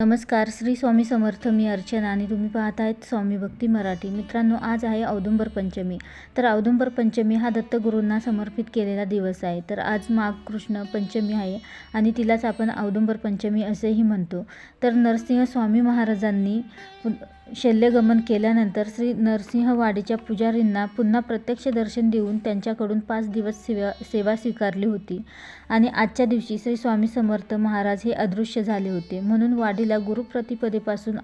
नमस्कार श्री स्वामी समर्थ मी अर्चना आणि तुम्ही पाहत आहेत स्वामी भक्ती मराठी. मित्रांनो आज आहे औदुंबर पंचमी. तर औदुंबर पंचमी हा दत्तगुरूंना समर्पित केलेला दिवस आहे. तर आज माघ कृष्ण पंचमी आहे आणि तिलाच आपण औदुंबर पंचमी असेही म्हणतो. तर नरसिंह स्वामी महाराजांनी शल्यगमन केल्यानंतर श्री नरसिंहवाडीच्या पुजारींना पुन्हा प्रत्यक्ष दर्शन देऊन त्यांच्याकडून पाच दिवस सेवा सेवा स्वीकारली होती. आणि आजच्या दिवशी श्री स्वामी समर्थ महाराज हे अदृश्य झाले होते. म्हणून वाडीला गुरुप्रतिपदेपासून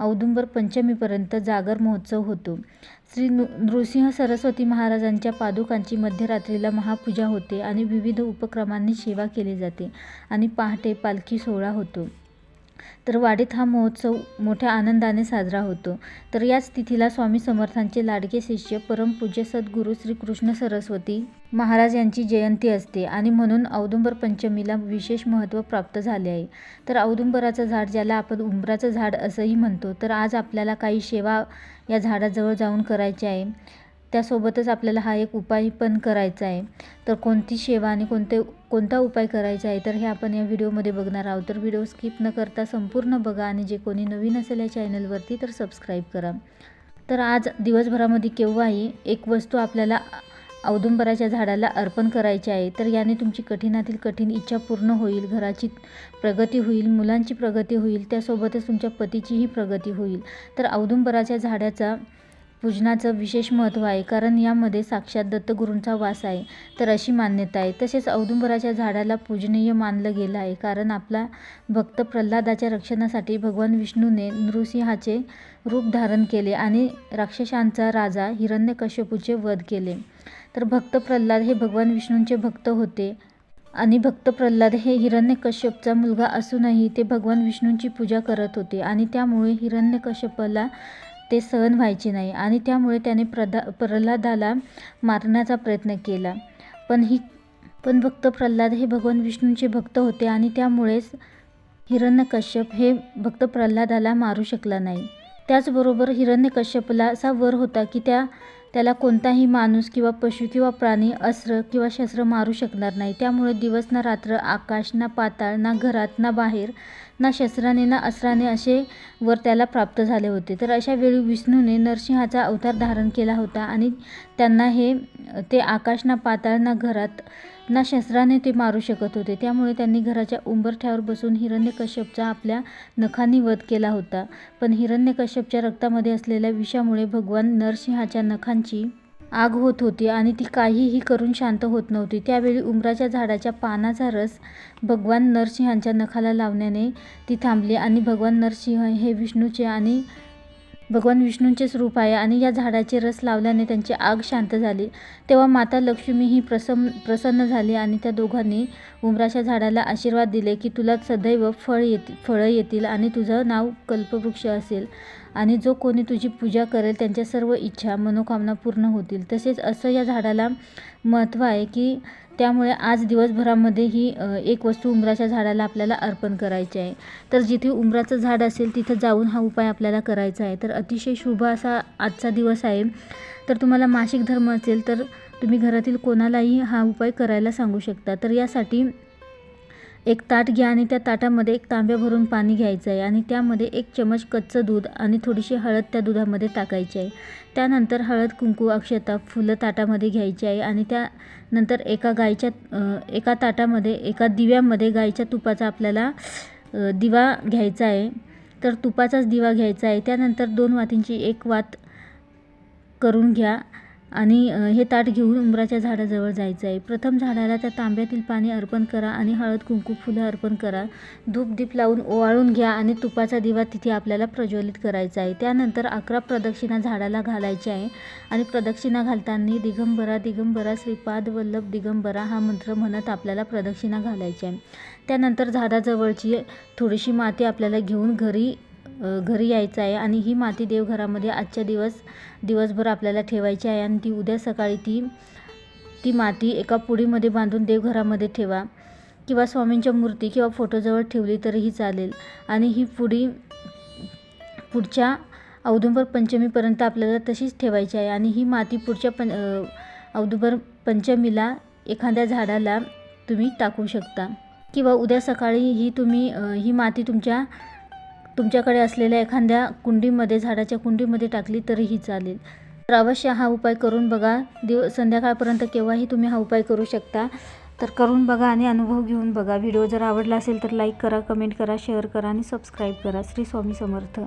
औदुंबर पंचमीपर्यंत जागर महोत्सव होतो. श्री नृ नृसिंह सरस्वती महाराजांच्या पादुकांची मध्यरात्रीला महापूजा होते आणि विविध उपक्रमांनी सेवा केली जाते आणि पहाटे पालखी सोहळा होतो. तर वाडीत हा महोत्सव मोठ्या आनंदाने साजरा होतो. तर याच तिथीला स्वामी समर्थांचे लाडके शिष्य परमपूज्य सद्गुरू श्रीकृष्ण सरस्वती महाराज यांची जयंती असते आणि म्हणून औदुंबर पंचमीला विशेष महत्त्व प्राप्त झाले आहे. तर औदुंबराचं झाड ज्याला आपण उंबराचं झाड असंही म्हणतो तर आज आपल्याला काही सेवा या झाडाजवळ जाऊन करायची आहे. त्यासोबतच आपल्याला हा एक उपाय पण करायचा आहे. तर कोणती सेवा आणि कोणते कोणता उपाय करायचा आहे तर हे आपण या व्हिडिओमध्ये बघणार आहोत. तर व्हिडिओ स्किप न करता संपूर्ण बघा आणि जे कोणी नवीन असेल या चॅनलवरती तर सबस्क्राईब करा. तर आज दिवसभरामध्ये केव्हाही एक वस्तू आपल्याला औदुंबराच्या झाडाला अर्पण करायचे आहे तर याने तुमची कठीणातील कठीण इच्छा पूर्ण होईल घराची प्रगती होईल मुलांची प्रगती होईल त्यासोबतच तुमच्या पतीचीही प्रगती होईल. तर औदुंबराच्या झाडाचा पूजनाचं विशेष महत्त्व आहे कारण यामध्ये साक्षात दत्तगुरूंचा वास आहे. तर अशी मान्यता आहे. तसेच औदुंबराच्या झाडाला पूजनीय मानलं गेलं आहे कारण आपला भक्त प्रल्हादाच्या रक्षणासाठी भगवान विष्णूने नृसिंहाचे रूप धारण केले आणि राक्षसांचा राजा हिरण्यकश्यपूचे वध केले. तर भक्त प्रल्हाद हे भगवान विष्णूंचे भक्त होते आणि भक्त प्रल्हाद हे हिरण्यकश्यपचा मुलगा असूनही ते भगवान विष्णूंची पूजा करत होते आणि त्यामुळे हिरण्यकश्यपाला ते सहन व्हायचे नाही आणि त्यामुळे त्याने प्रदा प्रल्हादाला मारण्याचा प्रयत्न केला. पण ही पण भक्त प्रल्हाद हे भगवान विष्णूंचे भक्त होते आणि त्यामुळेच हिरण्यकश्यप हे भक्त प्रल्हादाला मारू शकला नाही. त्याचबरोबर हिरण्यकश्यपला असा वर होता की त्या त्याला कोणताही माणूस किंवा पशु किंवा प्राणी अस्त्र किंवा शस्त्र मारू शकणार नाही. त्यामुळे दिवस ना रात्र आकाश ना पाताळ ना घरात ना बाहेर ना शस्त्राने ना अस्त्राने असे वर त्याला प्राप्त झाले होते. तर अशा वेळी विष्णूने नरसिंहाचा अवतार धारण केला होता आणि त्यांना हे ते आकाश ना पाताळ ना घरात ना शस्त्राने ते मारू शकत होते. त्यामुळे त्यांनी घराच्या उंबरठ्यावर बसून हिरण्यकश्यपचा आपल्या नखांनी वध केला होता. पण हिरण्यकश्यपच्या रक्तामध्ये असलेल्या विषामुळे भगवान नरसिंहाच्या नखांची आग होत होती आणि ती काहीही करून शांत होत नव्हती. त्यावेळी उंबराच्या झाडाच्या पानाचा रस भगवान नरसिंहांच्या नखाला लावण्याने ती थांबली आणि भगवान नरसिंह हे विष्णूचे आणि भगवान विष्णूंचेच रूप आहे आणि या झाडाचे रस लावल्याने त्यांची आग शांत झाली. तेव्हा माता लक्ष्मी ही प्रसन्न प्रसन्न झाली आणि त्या दोघांनी उंबराच्या झाडाला आशीर्वाद दिले की तुला सदैव फळ येतील फळं येतील आणि तुझं नाव कल्पवृक्ष असेल. आणि जो कोणी तुझी पूजा करेल त्यांच्या सर्व इच्छा मनोकामना पूर्ण होतील. तसेच असं या झाडाला महत्त्व आहे की त्यामुळे आज दिवसभरामध्ये ही एक वस्तू उंबराच्या झाडाला आपल्याला अर्पण करायची आहे. तर जिथे उंबराचं झाड असेल तिथं जाऊन हा उपाय आपल्याला करायचा आहे. तर अतिशय शुभ असा आजचा दिवस आहे. तर तुम्हाला मासिक धर्म असेल तर तुम्ही घरातील कोणालाही हा उपाय करायला सांगू शकता. तर यासाठी एक ताट घ्या आणि त्या ताटामध्ये एक तांब्या भरून पाणी घ्यायचं आहे आणि त्यामध्ये एक चमच कच्चं दूध आणि थोडीशी हळद त्या दुधामध्ये टाकायची आहे. त्यानंतर हळद कुंकू अक्षता फुलं ताटामध्ये घ्यायची आहे आणि त्यानंतर एका गाईच्या एका ताटामध्ये एका दिव्यामध्ये गाईच्या तुपाचा आपल्याला दिवा घ्यायचा आहे. तर तुपाचाच दिवा घ्यायचा आहे. त्यानंतर दोन वातींची एक वात करून घ्या. आणि हे ताट घेऊन उंबराच्या झाडाजवळ जायचं आहे. प्रथम झाडाला त्या तांब्यातील पाणी अर्पण करा आणि हळद कुंकू फुलं अर्पण करा. धूप दीप लावून ओवाळून घ्या आणि तुपाचा दिवा तिथे आपल्याला प्रज्वलित करायचा आहे. त्यानंतर अकरा प्रदक्षिणा झाडाला घालायची आहे आणि प्रदक्षिणा घालताना दिगंबरा दिगंबरा श्रीपाद वल्लभ दिगंबरा हा मंत्र म्हणत आपल्याला प्रदक्षिणा घालायची आहे. त्यानंतर झाडाजवळची थोडीशी माती आपल्याला घेऊन घरी घरी यायचं आहे आणि ही माती देवघरामध्ये आजच्या दिवस दिवसभर आपल्याला ठेवायची आहे आणि ती उद्या सकाळी ती ती माती एका पुडीमध्ये बांधून देवघरामध्ये ठेवा. किंवा स्वामींच्या मूर्ती किंवा फोटोजवळ ठेवली तरीही चालेल. आणि ही पुडी पुढच्या औदुंबर पंचमीपर्यंत आपल्याला तशीच ठेवायची आहे. आणि ही माती पुढच्या पं औदुंबर पंचमीला एखाद्या झाडाला तुम्ही टाकू शकता. किंवा उद्या सकाळी ही तुम्ही ही माती तुमच्या तुमच्याकडे असलेल्या एखाद्या कुंडीमध्ये झाडाच्या कुंडीमध्ये टाकली तरीही चालेल. तर अवश्य हा उपाय करून बघा. दिव संध्याकाळपर्यंत केव्हाही तुम्ही हा उपाय करू शकता. तर करून बघा आणि अनुभव घेऊन बघा. व्हिडिओ जर आवडला असेल तर लाईक करा कमेंट करा शेअर करा आणि सबस्क्राईब करा. श्री स्वामी समर्थ.